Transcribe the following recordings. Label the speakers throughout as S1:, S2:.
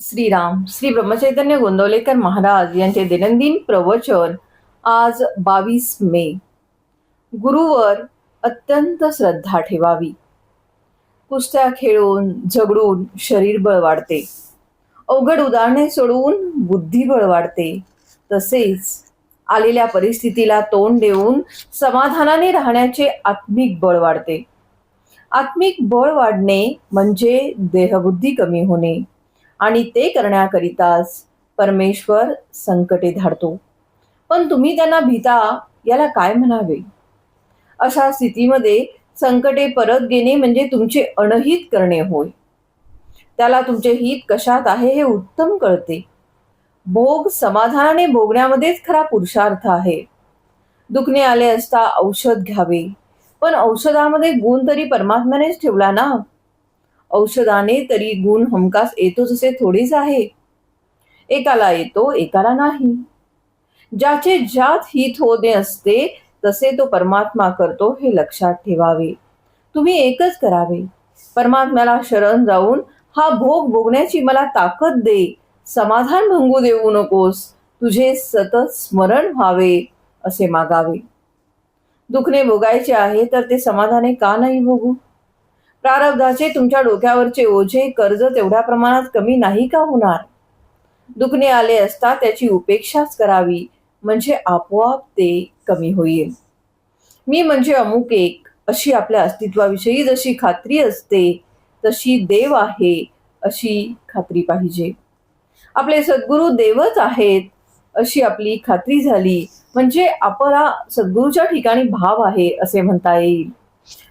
S1: श्रीराम श्री ब्रह्मचैतन्य गोंदवलेकर महाराज यांचे दैनंदिन प्रवचन आज बावीस मे. गुरुवर अत्यंत श्रद्धा ठेवावी. कुस्त्या खेळून झगडून शरीरबळ वाढते. अवघड उदाहरणे सोडवून बुद्धिबळ वाढते. तसेच आलेल्या परिस्थितीला तोंड देऊन समाधानाने राहण्याचे आत्मिक बळ वाढते. आत्मिक बळ वाढणे म्हणजे देहबुद्धी कमी होणे. आणि ते करण्याकरिताच परमेश्वर संकटे धाडतो. पण तुम्ही त्यांना भीता याला काय म्हणावे? अशा स्थितीमध्ये संकटे परत घेणे म्हणजे तुमचे अनहित करणे होय. त्याला तुमचे हित कशात आहे हे उत्तम कळते. भोग समाधानाने भोगण्यामध्येच खरा पुरुषार्थ आहे. दुखणे आले असता औषध घ्यावे. पण औषधामध्ये गुण तरी परमात्म्यानेच ठेवला ना? औषधाने तरी गुण हमकास येतो जसे थोडेच आहे. एकाला येतो एकाला नाही. ज्याचे ज्यात हित होणे असते तसे तो परमात्मा करतो हे लक्षात ठेवावे. तुम्ही एकच करावे. परमात्म्याला शरण जाऊन हा भोग भोगण्याची मला ताकद दे. समाधान भंगू देऊ नकोस. तुझे सतत स्मरण व्हावे असे मागावे. दुखणे भोगायचे आहे तर ते समाधाने का नाही भोगू? प्रारब्धाचे तुमच्या डोक्यावरचे ओझे कर्ज तेवढ्या प्रमाणात कमी नाही का होणार? दुखणे आले असता त्याची उपेक्षाच करावी म्हणजे आपोआप ते कमी होईल. मी म्हणजे अमुक एक अशी आपल्या अस्तित्वाविषयी जशी खात्री असते तशी देव आहे अशी खात्री पाहिजे. आपले सद्गुरू देवच आहेत अशी आपली खात्री झाली म्हणजे आपला सद्गुरूच्या ठिकाणी भाव आहे असे म्हणता येईल.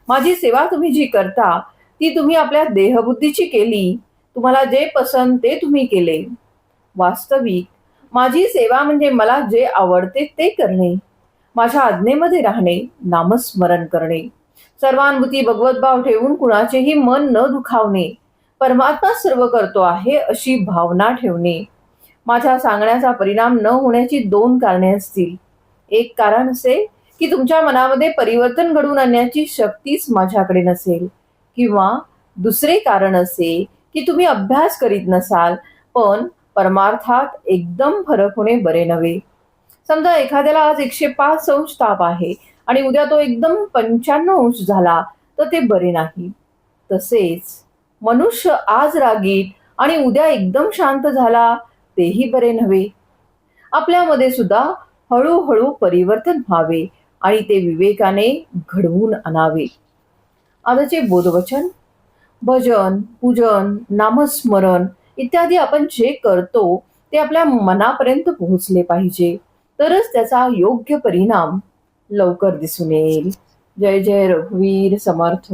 S1: माझी सेवा तुम्ही जी करता ती तुम्ही आपल्या देहबुद्धीची केली तुम्हाला जे पसंत ते तुम्ही केले. वास्तविक माझी सेवा म्हणजे मला जे आवडते ते करणे माझ्या आज्ञेमध्ये राहणे नामस्मरण करणे. सर्वानुभूती भगवतभाव ठेवून कुणाचेही मन न दुखावणे परमात्मा सर्व करतो आहे अशी भावना ठेवणे. माझ्या सांगण्याचा परिणाम न होण्याची दोन कारणे असतील. एक कारण असे की तुमच्या मनामध्ये परिवर्तन घडवून आणण्याची शक्तीच माझ्याकडे नसेल. किंवा दुसरे कारण असे की तुम्ही अभ्यास करीत नसाल पण परमार्थात एकदम फरक होणे बरे नव्हे. समजा एखाद्याला आज एकशे पाच अंश ताप आहे आणि उद्या तो एकदम पंच्याण्णव अंश झाला तर ते बरे नाही. तसेच मनुष्य आज रागीट आणि उद्या एकदम शांत झाला तेही बरे नव्हे. आपल्यामध्ये सुद्धा हळूहळू परिवर्तन व्हावे. आणि ते विवेकाने घडवून आणावे. आजचे बोधवचन भजन पूजन नामस्मरण इत्यादी आपण जे करतो ते आपल्या मनापर्यंत पोहोचले पाहिजे. तरच त्याचा योग्य परिणाम लवकर दिसून येईल. जय जय रघुवीर समर्थ.